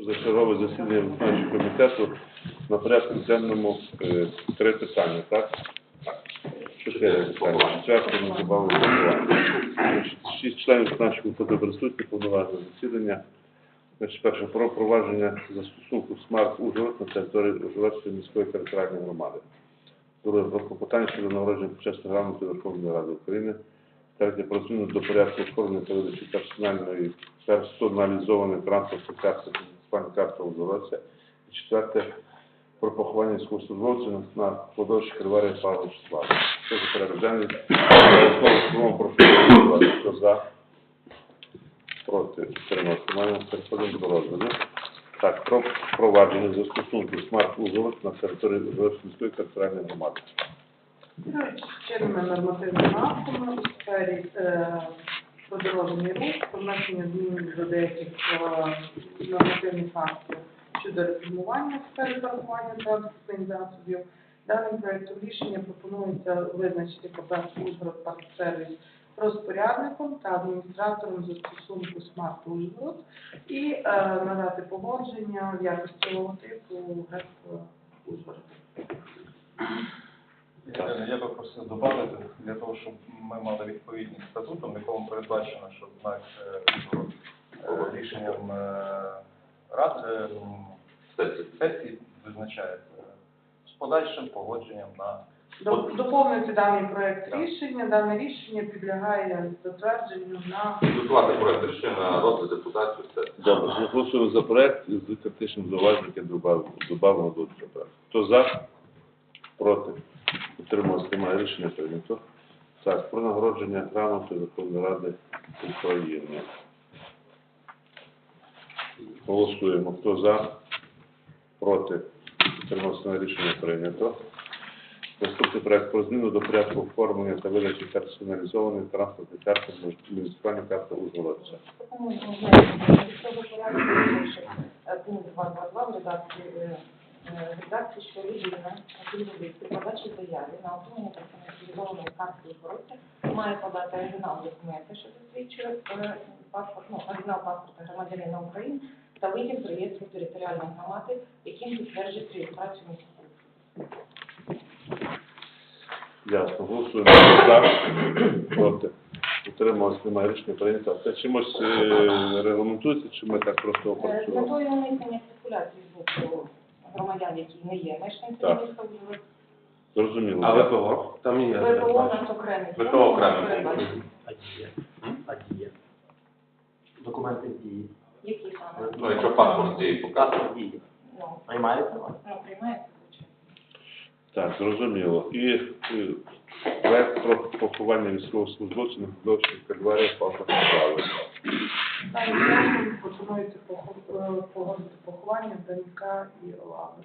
Зачергове засідання виконавчого комітету на порядку денному е, три питання, так? Чотири питання. Шість членів виконавчого комітету присутні повноважне засідання. Значить, перше, про впровадження застосунку смарт Ужгород на території Ужгородської міської територіальної громади. Друге, про клопотання щодо нагородження почесної грамоти Верховної Ради України. Третє, про зміну до порядку оформлення та видачі персональної персоналізованої транспортної карти муніципальної карти Ужгородця. І четверте, про поховання військовослужбовців на- кладовищі Криварія Павла Числа. Це за денний. Слово прошу голосувати. Хто за? Проти? Утримався. Маємо переходимо до розгляду. Так, про впровадження застосунку смарт Ужгород на території Ужгородської територіальної громади. Чинними нормативними актами у сфері е, про рух, про внесення змін до деяких е, нормативних актів щодо реформування сфери паркування транспортних засобів. Даним проектом рішення пропонується визначити КП Ужгород Парк Сервіс розпорядником та адміністратором застосунку Смарт Ужгород і е, надати погодження в якості логотипу ГЕП Ужгород. Я би просив додати для того, щоб ми мали відповідність статутом, в якому передбачено, що знак е, е, рішенням е, рад е, сесії визначається з подальшим погодженням на Доповнити даний проект рішення. Дане рішення підлягає затвердженню на Підготувати проект рішення на розгляд депутатів. Це Добре, голосуємо за проект з критичним зауваженням, яке добавимо до цього проекту. Хто за? Проти? Утримався, немає рішення прийнято. Так, про нагородження грамотою Верховної Ради України. Голосуємо. Хто за? Проти? Немає рішення прийнято. Наступний проект про зміну до порядку оформлення та видачі персоналізованої транспортної карти муніципальної карти Ужгородця. Вирішити пункт 222 в редакції, е, е, редакції, що людина при подачі заяви на отримання персоналізованої картки виборця має подати оригінал документа, що засвідчує е, паспорт, ну, оригінал паспорта громадянина України та витяг з реєстру територіальної громади, яким підтверджують реєстрацію місця. Ясно. Голосуємо за, проти. Утрималось, немає рішення прийнято. Це чимось е, регламентується, чи ми так просто Е, З опрацювали? метою уникнення спекуляцій з боку громадян, які не є Так. мешканцями міста Ужгород, Зрозуміло. А ВПО? Там є. ВПО нас окремі. ВПО передбачені. А діє? А діє? Документи дії. Які саме? Ну, якщо паспорт діє, показує. Паспорт дії. Ну, Приймається ну, приймається, звичайно. Так, зрозуміло. І е, проект про поховання військовослужбовців на кладовищі Кальварія Павла Павла. даним проектом пропонується похо- е, погодити поховання Данька і Лави.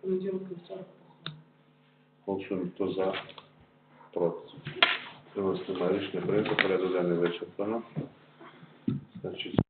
Понеділок вівторок поховання. Голосуємо, хто за, проти. Утрималось, немає рішення прийнято. Порядок денний вичерпано. Значить,